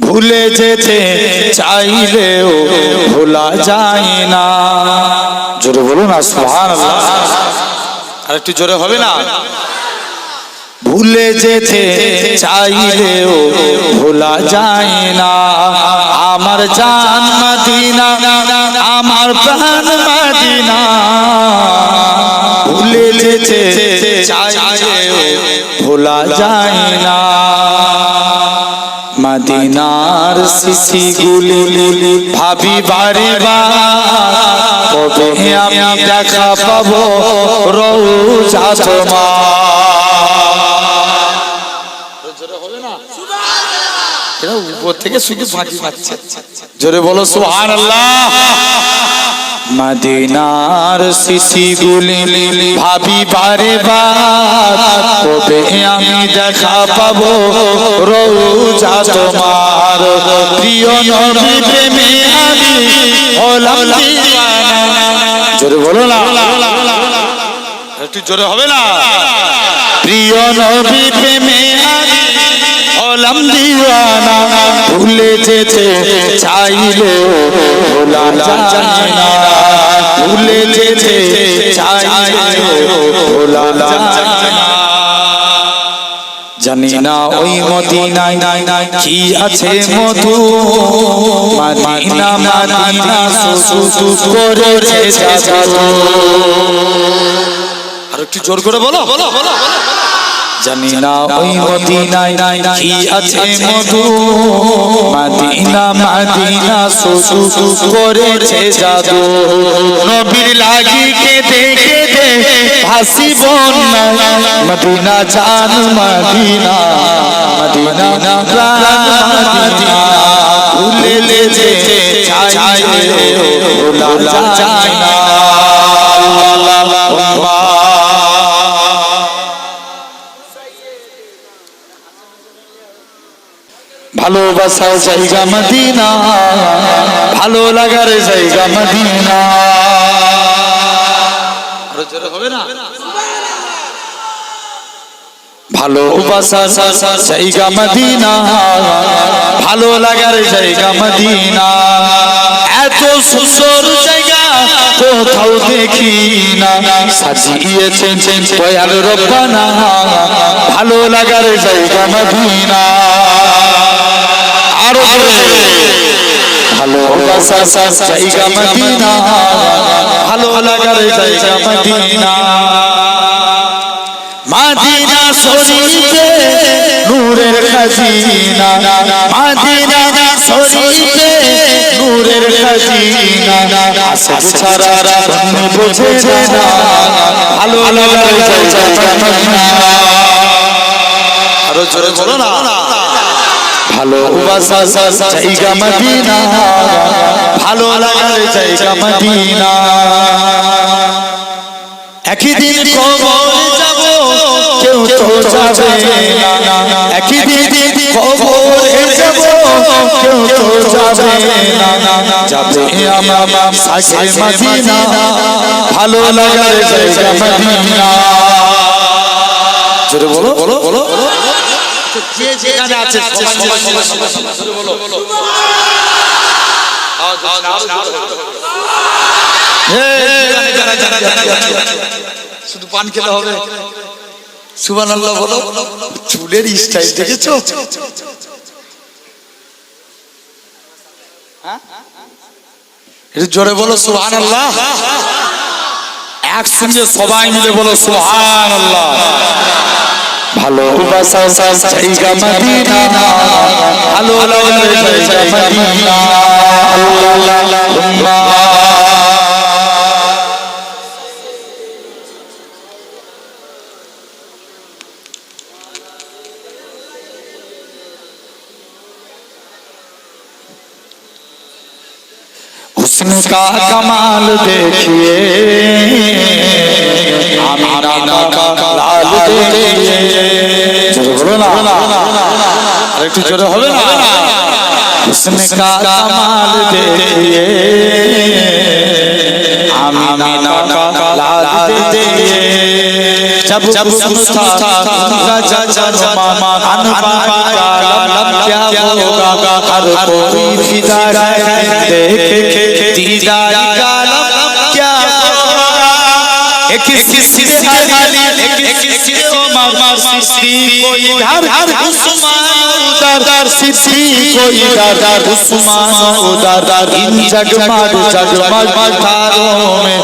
ভুলে যেতে চাইলেও ভোলা যায় না। জোরে বলুন না আর একটু জোরে হবে না? ভুলে যেতে চাইলেও ভোলা যায় না। আমার জান মদিনা, আমার প্রাণ মদিনা। ভুলে যেতে চাইলেও ভোলা যায় না। মদিনার শিশি গুলি ভাবি বারে কবে আমি দেখা পাবো রৌজা তোমার উপর থেকে জোরে বলো সুহান মদিনার গুলি ভাবি বারে বার আমি দেখা পাবো রৌজা তোমার। প্রিয় নবী প্রেমে আমি হলাম জোরে বলো না। একটু জোরে হবে না? প্রিয় নবী প্রেমে আমি ভুলে যেতে চাইলে ভোলা যায় না। ভুলে যেতে চাইলে ভোলা জানি না ওই মদিনায় কি আছে মধু? মদিনা মদিনা সুসু আর একটু জোর করে বলো। বলো বলো জানি না ওই মদিনায় কি আছে মধু। মদিনা মদিনা সুসু করেছে জাদু। নবীর লাগি ভাসি বন্যা মদিনা জান মদিনা মদিনা প্রাণ মদিনা ভুলে যে চাই ভোলা যায় না আল্লাহ ভালোবাসার জায়গা মদিনা ভালো লাগার জায়গা মদিনা ভালোবাসার জায়গা মদিনা, ভালো লাগার জায়গা মদিনা। এত সুন্দর জায়গা কোথাও দেখি না। রব্বানা, ভালো লাগার জায়গা মদিনা। আরও ভালোবাসা জায়গা মদিনা। ভালো লাগার জায়গা মদিনা। মাদিনা। শরীফে নূরের খাজিনা। মাদিনা শরীফে নূরের খাজিনা। আসল রাখনে বোঝে না। ভালো লাগার জায়গা মদিনা। আরও জোরে বলো না। ভালোবাসা জায়গা মদিনা। ভালো লাগার জায়গা মদিনা। একই দিন কবর যাব কেউ তো যাবে না। একই দিন কবর যাব কেউ তো যাবে না। যাবে আমার সাথে মদিনা। ভালো লাগার জায়গা মদিনা। জোরে বলো বলো বলো। যে যেখানে আছে শুধু পান খেলে হবে। সুবান আল্লাহ বলো চুলের স্টাইল দেখেছ? একটু জোরে বলো সুহান আল্লাহ একসঙ্গে সবাই মিলে বলো সুহান আল্লাহ ভালোবাসা জায়গা মদিনা ভালোবাসা জায়গা মদিনা حسن کا کمال دیکھیے ہمارا کا لال دیکھئے একটু জোরে کا کمال دیئے آمینہ کا لاد دیئے جب جب سستا رجا جا ماما انبا کا لب کیا ہوگا ہر کوئی فیدہ رہے دیکھ دیداری کا لب کیا ہوگا ایک سستے سری ان جگمگ جگمگ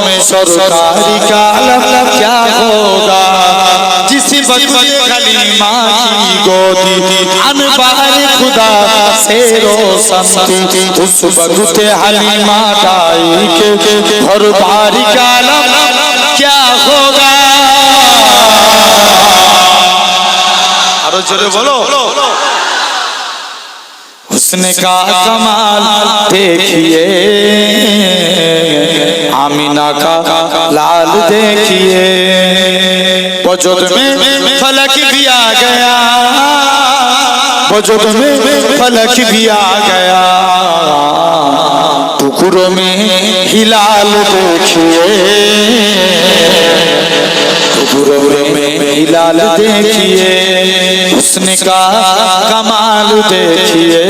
میں سرکاری کا علم کیا ہوگا؟ جس وقت کلمہ کی گودی انبار خدا سے رو اس وقت حلیمہ دائی کا علم کیا ہوگا؟ جرے بولو۔ حسن کا کمال دیکھئے آمینہ کا لال دیکھیے۔ بجد میں فلک بھی آ گیا۔ بجد میں فلک بھی آ گیا۔ ٹکر میں ہلال دیکھیے۔ غرب میں ہلال دیکھیے نے کا کمال دیکھیے۔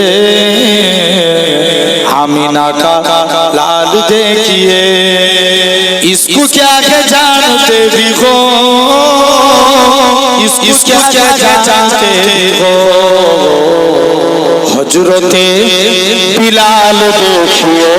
آمینہ کا لال دیکھیے۔ اس کو کیا کیا جانتے بھی ہو؟ اس کو کیا کہ جانتے بھی ہو؟ حجرتِ بلال دیکھیے۔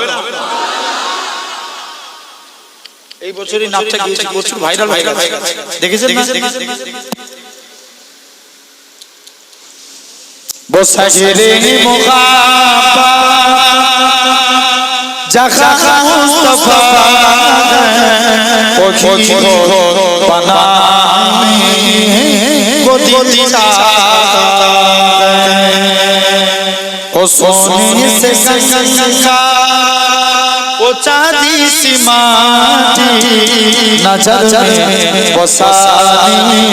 এই বছরই নাচটা গিয়েছে প্রচুর ভাইরাল হয়ে গেছে। দেখেছেন বসাগিরি মুখাপা জাখা মুস্তফা পখি বানামে গতি ও সোনি সে সঙ্গা ओ सोने से गंगा ओ चांदी सी माटी नजर में बसाने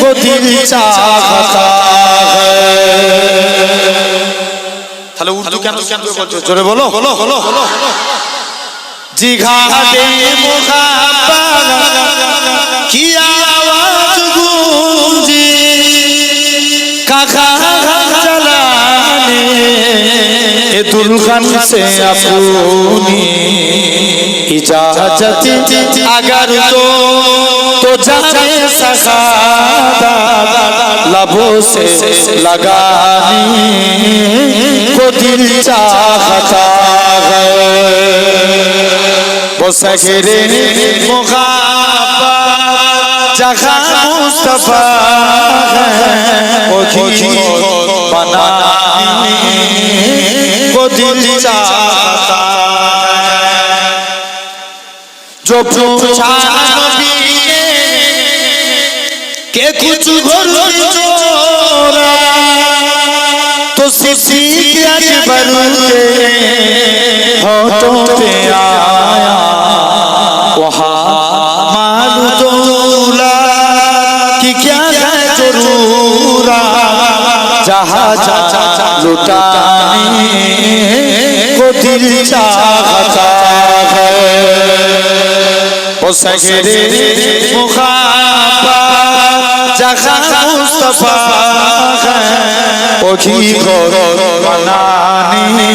को दिल चाहता है তাহলে উর্দু কেন কেন বলছো জোরে বলো বলো বলো বলো জিঘাতে মুখাবা কি আওয়াজ গুঞ্জি কাকা से अपनी इजाजत अगर तो तो जाने सखादा लबों से लगाने को दिल चाहता है वो सगरे मुगाबा جگہ مصطفیٰ مجھے بنا کو دل چاہتا جو پوچھا نبی نے کہ کچھ گھر چھوڑا تو سیکھ اکبر کے ہوتوں پہ آ जहाँ जा लुटाने को दिल चाहता है वो सगरे मुखाबा जगह मुस्तफा है वो घी को बनाने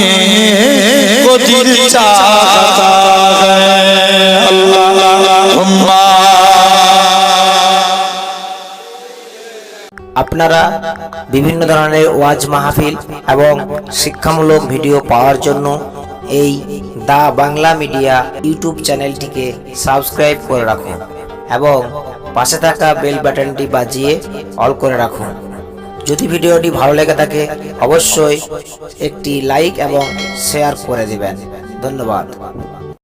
को दिल चाहता আপনারা বিভিন্ন ধরনের ওয়াজ মাহফিল এবং শিক্ষামূলক ভিডিও পাওয়ার জন্য এই দা বাংলা মিডিয়া ইউটিউব চ্যানেলটিকে সাবস্ক্রাইব করে রাখুন এবং পাশে থাকা বেল বাটনটি বাজিয়ে অল করে রাখুন। যদি ভিডিওটি ভালো লেগে থাকে, অবশ্যই একটি লাইক এবং শেয়ার করে দেবেন। ধন্যবাদ।